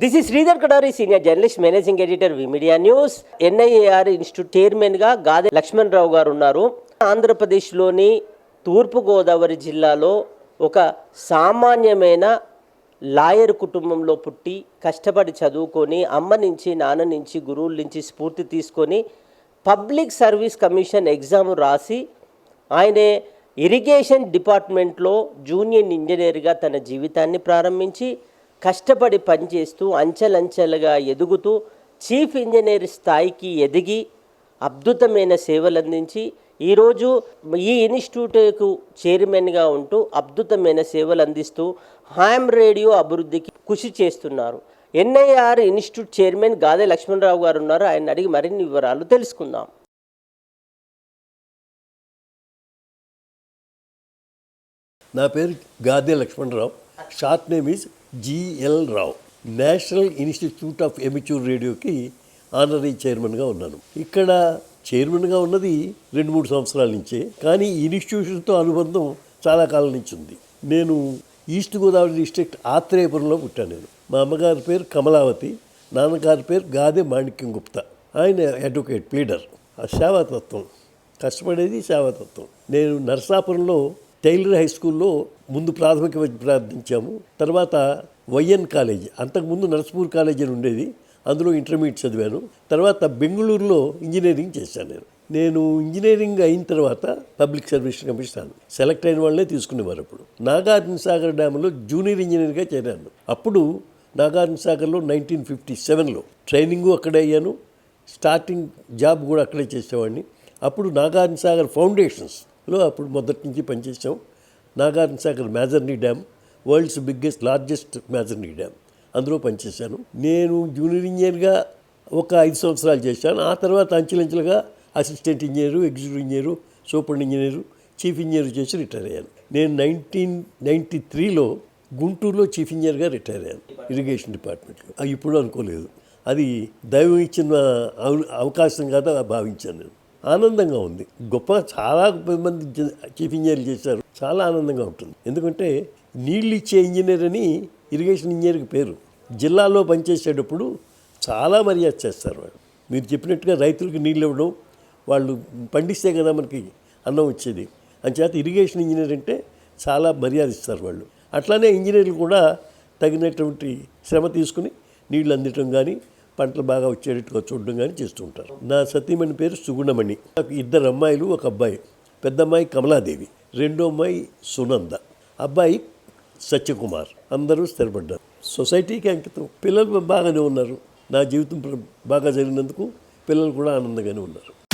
This is Sridhar Kadari senior journalist managing editor V media news NIAR institute చైర్మన్గా లక్ష్మణ్ రావు గారు ఉన్నారు. ఆంధ్రప్రదేశ్లోని తూర్పుగోదావరి జిల్లాలో ఒక సామాన్యమైన లాయర్ కుటుంబంలో పుట్టి కష్టపడి చదువుకొని అమ్మ నుంచి నాన్న నుంచి గురువుల నుంచి స్ఫూర్తి తీసుకొని పబ్లిక్ సర్వీస్ కమిషన్ ఎగ్జామ్ రాసి ఆయనే ఇరిగేషన్ డిపార్ట్మెంట్లో జూనియర్ ఇంజనీర్గా తన జీవితాన్ని ప్రారంభించి కష్టపడి పనిచేస్తూ అంచెలంచెలుగా ఎదుగుతూ చీఫ్ ఇంజనీర్ స్థాయికి ఎదిగి అద్భుతమైన సేవలు అందించి ఈరోజు ఈ ఇన్స్టిట్యూట్కు చైర్మన్గా ఉంటూ అద్భుతమైన సేవలు అందిస్తూ హామ్ రేడియో అభివృద్ధికి కృషి చేస్తున్నారు. NIR institute chairman Gade Lakshmanarao గారు ఉన్నారు. ఆయన అడిగి మరిన్ని వివరాలు తెలుసుకుందాం. నా పేరు Gade Lakshmanarao. Short name is GL Rao national institute of amateur రేడియోకి honorary చైర్మన్గా ఉన్నాను. ఇక్కడ చైర్మన్గా ఉన్నది రెండు మూడు సంవత్సరాల నుంచే కానీ ఈ ఇన్స్టిట్యూషన్తో అనుబంధం చాలా కాలం నుంచి ఉంది. నేను ఈస్ట్ గోదావరి డిస్ట్రిక్ట్ ఆత్రేయపురంలో పుట్టాను నేను. మా అమ్మగారి పేరు కమలావతి నాన్నగారి పేరు గాదే మాణిక్యం గుప్తా. ఆయన అడ్వకేట్ ప్లీడర్ ఆ సేవాతత్వం కష్టపడేది సేవాతత్వం నేను నరసాపురంలో టైలర్ హై స్కూల్లో ముందు ప్రాథమిక విద్య ప్రార్థించాము. తర్వాత వైఎన్ కాలేజీ అంతకుముందు నర్సపూర్ కాలేజీ అని ఉండేది. అందులో ఇంటర్మీడియట్ చదివాను. తర్వాత బెంగళూరులో ఇంజనీరింగ్ చేశాను నేను. నేను ఇంజనీరింగ్ అయిన తర్వాత పబ్లిక్ సర్వీస్ కమిషన్ సెలెక్ట్ అయిన వాళ్ళే తీసుకునేవారు అప్పుడు. నాగార్జున సాగర్ డ్యామ్లో జూనియర్ ఇంజనీర్గా చేరాను. అప్పుడు నాగార్జున సాగర్లో నైన్టీన్ ఫిఫ్టీ సెవెన్లో ట్రైనింగు అక్కడే అయ్యాను. స్టార్టింగ్ జాబ్ కూడా అక్కడే చేసేవాడిని. అప్పుడు నాగార్జున సాగర్ లో అప్పుడు మొదటి నుంచి పనిచేసాం నాగార్జున సాగర్ మేజర్నీ డ్యామ్ వరల్డ్స్ బిగ్గెస్ట్ లార్జెస్ట్ మేజర్నీ డ్యామ్ అందులో పనిచేశాను. నేను జూనియర్ ఇంజనీర్గా ఒక ఐదు సంవత్సరాలు చేశాను. ఆ తర్వాత అంచెలంచెలుగా assistant engineer executive engineer super engineer chief engineer చేసి రిటైర్ అయ్యాను. నేను నైన్టీన్ నైంటీ త్రీలో గుంటూరులో చీఫ్ ఇంజనీర్గా రిటైర్ అయ్యాను ఇరిగేషన్ డిపార్ట్మెంట్లో. అది ఇప్పుడు అనుకోలేదు. అది దైవం ఇచ్చిన అవ- అవకాశం కాదా భావించాను నేను. ఆనందంగా ఉంది. గొప్ప చాలా మంది చీఫ్ ఇంజనీర్లు చేశారు. చాలా ఆనందంగా ఉంటుంది. ఎందుకంటే నీళ్ళు ఇచ్చే ఇంజనీర్ అని ఇరిగేషన్ ఇంజనీర్కి పేరు. జిల్లాలో పనిచేసేటప్పుడు చాలా మర్యాద చేస్తారు వాళ్ళు. మీరు చెప్పినట్టుగా రైతులకు నీళ్ళు ఇవ్వడం వాళ్ళు పండిస్తే కదా మనకి అన్నం వచ్చేది. అంచేత ఇరిగేషన్ ఇంజనీర్ అంటే చాలా మర్యాద ఇస్తారు వాళ్ళు. అట్లానే ఇంజనీర్లు కూడా తగినటువంటి శ్రమ తీసుకుని నీళ్ళు అందటం కానీ పంటలు బాగా వచ్చేటట్టుగా చూడడం కానీ చేస్తూ ఉంటారు నా సతీమణి పేరు సుగుణమణి. నాకు ఇద్దరు అమ్మాయిలు ఒక అబ్బాయి. పెద్ద అమ్మాయి కమలాదేవి రెండో అమ్మాయి సునంద. అబ్బాయి సత్యకుమార్. అందరూ స్థిరపడ్డారు. సొసైటీకి అంకితం. పిల్లలు బాగానే ఉన్నారు. నా జీవితం బాగా జరిగినందుకు పిల్లలు కూడా ఆనందంగానే ఉన్నారు.